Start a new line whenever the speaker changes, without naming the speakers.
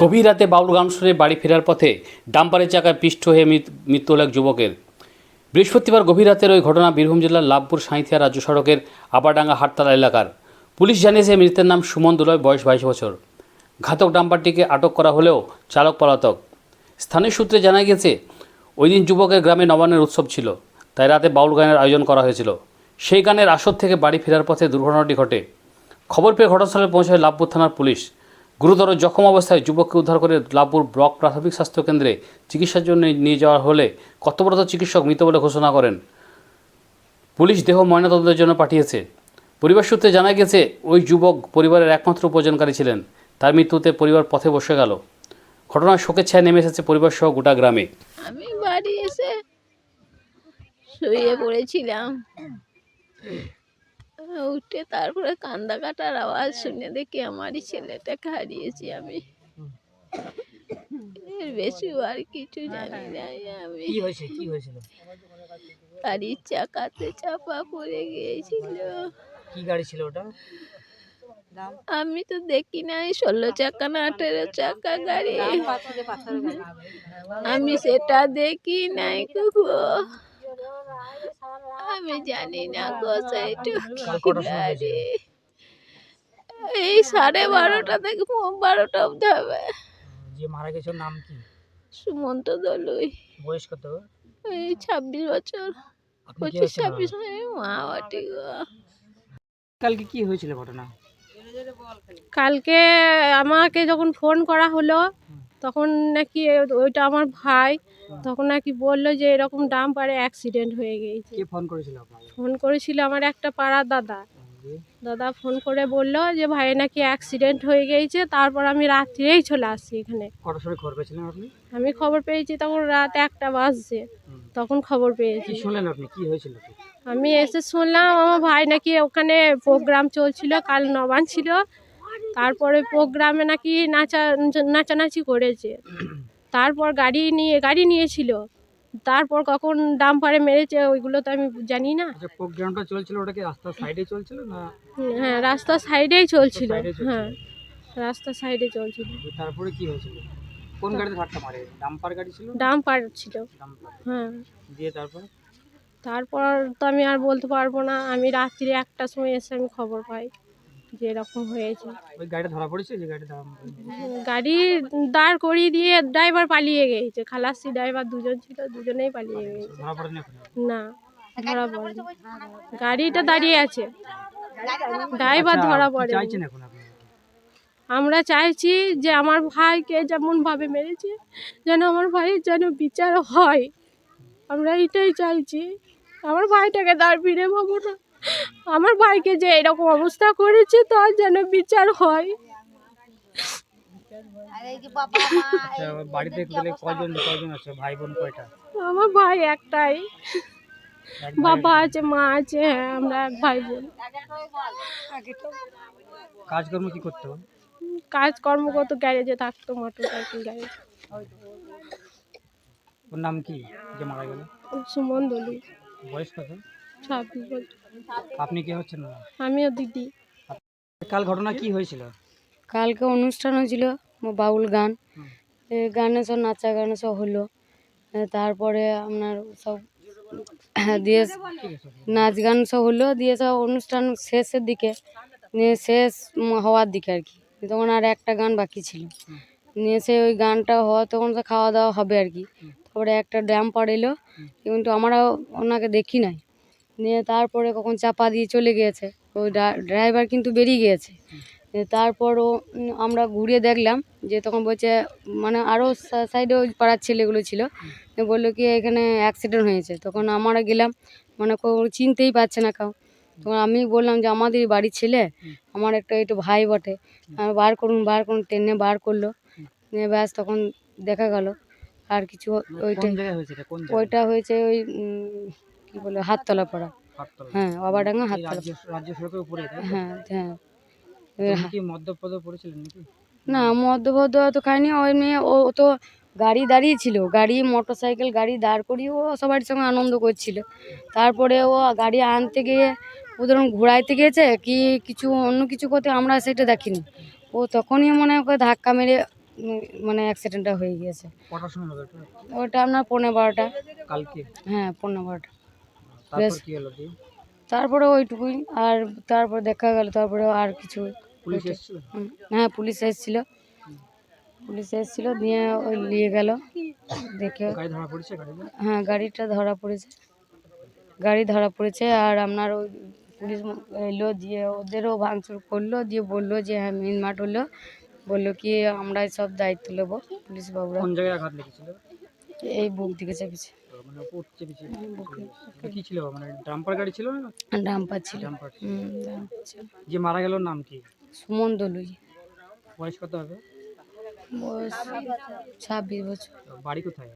গভীর রাতে বাউল গান শুনে বাড়ি ফেরার পথে ডাম্পারের চাকায় পিষ্ট হয়ে মৃত- মৃত্যু হল এক যুবকের। বৃহস্পতিবার গভীর রাতের ওই ঘটনা বীরভূম জেলার লাভপুর সাঁইথিয়া রাজ্য সড়কের আপাডাঙ্গা হাটতলা এলাকার। পুলিশ জানিয়েছে মৃতের নাম সুমন দুলয়, বয়স বাইশ বছর। ঘাতক ডাম্পারটিকে আটক করা হলেও চালক পলাতক। স্থানীয় সূত্রে জানা গেছে ওই দিন যুবকের গ্রামে নবান্নের উৎসব ছিল, তাই রাতে বাউল গানের আয়োজন করা হয়েছিল। সেই গানের আসর থেকে বাড়ি ফেরার পথে দুর্ঘটনাটি ঘটে। খবর পেয়ে ঘটনাস্থলে পৌঁছায় লাভপুর থানার পুলিশ। গুরুতর জখম অবস্থায় যুবককে উদ্ধার করে লাভপুর ব্লক প্রাথমিক স্বাস্থ্য কেন্দ্রে চিকিৎসার জন্য নিয়ে যাওয়া হলে কর্তব্যরত চিকিৎসক মৃত বলে ঘোষণা করেন। পুলিশ দেহ ময়নাতদন্তের জন্য পাঠিয়েছে। পরিবার সূত্রে জানা গেছে, ওই যুবক পরিবারের একমাত্র উপার্জনকারী ছিলেন। তার মৃত্যুতে পরিবার পথে বসে গেল। ঘটনার শোকের ছায়া নেমে এসেছে পরিবার সহ গোটা গ্রামে।
আমি বাড়ি এসে শুয়ে পড়েছিলাম। উঠে তারপরে কান্দা কাটার আওয়াজ শুনে দেখি আমারই ছেলেটাকে হারিয়েছি আমি। এর বেশি আর কিছু জানি না আমি।
কি হয়েছে কি হয়েছিল?
গাড়ির চাকাতে চাপা পড়ে গিয়েছিল।
কি গাড়ি ছিল ওটা?
আমি তো দেখি নাই ষোলো চাকা না আঠেরো চাকা গাড়ি। আমি সেটা দেখি নাই গো আমি জানি না গো সেইটা
কাল
কি
কটার সময়
গাড়ি এই সাড়ে বারোটা থেকে বারোটা অব্দি হবে।
যে মারা গেছে নাম কি?
সুমন্ত দলুই।
বয়স কত
এই ছাব্বিশ বছর। পঁচিশ ছাব্বিশ মা বাটি
কালকে কি হয়েছিল ঘটনা?
কালকে আমাকে যখন ফোন করা হলো তখন নাকি ওইটা আমার ভাই তখন নাকি বলল যে এরকম ডাম পারে অ্যাক্সিডেন্ট হয়ে গিয়েছে।
কে ফোন করেছিল
ফোন করেছিল আমার একটা পাড়ার দাদা। দাদা ফোন করে বলল যে ভাই নাকি অ্যাক্সিডেন্ট হয়ে গিয়েছে তারপর আমি রাত্রেই চলে আসছি এখানে।
কটার সময় খবর পেয়েছিলেন আপনি?
আমি খবর পেয়েছি তখন রাত একটা বাজছে। তখন খবর পেয়েছি।
শুনলেন আপনি? কি হয়েছিল?
আমি এসে শুনলাম আমার ভাই নাকি ওখানে প্রোগ্রাম চলছিল কাল নবান ছিল। তারপরে প্রোগ্রামে নাকি নাচা নাচানাচি করেছে। তারপর গাড়ি নিয়ে গাড়ি নিয়েছিল। তারপর কখন ডাম্পারে মেরেছে ওইগুলো তো আমি জানি না।
আচ্ছা প্রোগ্রামটা চলছিল ওটা কি রাস্তার সাইডে চলছিল না?
হ্যাঁ রাস্তার সাইডেই চলছিল। হ্যাঁ রাস্তার সাইডে চলছিল।
তারপরে কি হয়েছিল? কোন গাড়িতে ধাক্কা মারে? ডাম্পার গাড়ি ছিল?
ডাম্পার ছিল। হ্যাঁ।
দিয়ে তারপর?
তারপর তো আমি আর বলতে পারব না। আমি রাত্রি একটার সময় এসে আমি খবর পাই। যে এরকম হয়েছে।
ওই গাড়িটা ধরা পড়েছে? যে গাড়িটা
গাড়ি দাঁড় করিয়ে দিয়ে ড্রাইভার পালিয়ে গেছে। খালাসি ড্রাইভার দুজন ছিল দুজনেই পালিয়ে গেছে।
ধরা পড়েনি
না ধরা পড়েনি। গাড়িটা দাঁড়িয়ে আছে। ড্রাইভার ধরা
আচ্ছা, কি
পড়ে
চাইছেন এখন
আমরা চাইছি যে আমার ভাইকে যেমন ভাবে মেরেছে যেন আমার ভাইয়ের যেন বিচার হয়। আমরা এটাই চাইছি। আমার ভাইটাকে দাঁড় ফিরে পাবো না। আমার ভাইকে যে এরকম অবস্থা করেছে তার যেন বিচার হয়।
আচ্ছা বাড়িতে কজন কজন আছে? ভাই বোন কয়টা?
আমার ভাই একটাই। বাবা আছে মা আছে হ্যাঁ আমরা এক ভাই বোন।
কাজকর্ম কি করতে?
কাজকর্ম কত গ্যারেজে থাকতো মোটর সাইকেল গ্যারেজ।
ওর নাম কি যে মারা গেল?
সুমন দলি
বয়স কত?
ছাব্বিশ বছর।
আপনি কে হচ্ছেন
আমিও দিদি।
কাল ঘটনা কি হয়েছিল?
কালকে অনুষ্ঠান হয়েছিল ম- বাউল গান। গানে সব নাচা গানে সব হলো। তারপরে আপনার সব দিয়ে নাচ গান সব হলো দিয়ে সব অনুষ্ঠান শেষের দিকে নিয়ে শেষ হওয়ার দিকে আর কি। তখন আর একটা গান বাকি ছিল। নিয়ে সে ওই গানটা হওয়া তখন তো খাওয়া দাওয়া হবে আর কি। তারপরে একটা ড্যাম পাড়েলো কিন্তু আমরা ওনাকে দেখি নাই। নিয়ে তারপরে কখন চাপা দিয়ে চলে গিয়েছে। ওই ড্রাইভার কিন্তু বেরিয়ে গিয়েছে। তারপর ও আমরা ঘুরে দেখলাম যে তখন বলছে মানে আরও সাইডে ওই পাড়ার ছেলেগুলো ছিল। বলল কি এখানে অ্যাক্সিডেন্ট হয়েছে। তখন আমরা গেলাম মানে কেউ চিনতেই পারছে না কাউ। তখন আমি বললাম যে আমাদের বাড়ির ছেলে? আমার একটা একটু ভাই বটে। বার করুন বার করুন ট্রেনে বার করল। নিয়ে ব্যাস তখন দেখা গেল। আর কিছু ওইটা ওইটা হয়েছে ওই কি বলে হাততলা পাড়া। হ্যাঁ বাবাডাঙ্গা
এই
হাততলা।
রাজ্য সড়কের উপরে
হ্যাঁ হ্যাঁ।
কি মদ্যপদ পড়েছিলেন নাকি?
না মদ্যপদ্য তো খায়নি ওই মেয়ে ও তো গাড়ি দাঁড়িয়ে ছিল। গাড়ি মোটর সাইকেল গাড়ি দাঁড় করিয়ে ও সবার সঙ্গে আনন্দ করছিল। তারপরে ও গাড়ি আনতে গিয়ে ও ধরুন ঘোরাইতে গিয়েছে কি কিছু অন্য কিছু করতে আমরা সেটা দেখিনি। ও তখনই মনে হয় ওকে ধাক্কা মেরে মানে অ্যাক্সিডেন্টটা হয়ে গিয়েছে। ওটা আপনার পনেরো বারোটা।
কালকে?
হ্যাঁ পনেরো বারোটা। বেশ।
দিয়ে
তারপরে ওইটুকুই আর তারপর দেখা গেল তারপরে আর কিছু হ্যাঁ পুলিশ এসেছিল। পুলিশ এসেছিল নিয়ে ওই নিয়ে গেল। দেখে হ্যাঁ গাড়িটা ধরা পড়েছে। গাড়ি ধরা পড়েছে আর আপনার ওই পুলিশ এলো দিয়ে ওদেরও ভাঙচুর করল দিয়ে বলল যে হ্যাঁ মিনমাট হলো। বলল কি আমরাই সব দায়িত্ব নেব পুলিশ বাবুরা।
কোন জায়গায় আঘাত লেগেছিল?
এই বুক দিকে চেপেছে।
মানে উপর চেপেছে। কি ছিল? মানে ডাম্পার গাড়ি ছিল না?
ডাম্পার ছিল।
ডাম্পার যে মারা গেল নাম কি?
সুমন দলুই।
বয়স কত হবে?
বয়স ছাব্বিশ বছর।
বাড়ি কোথায়?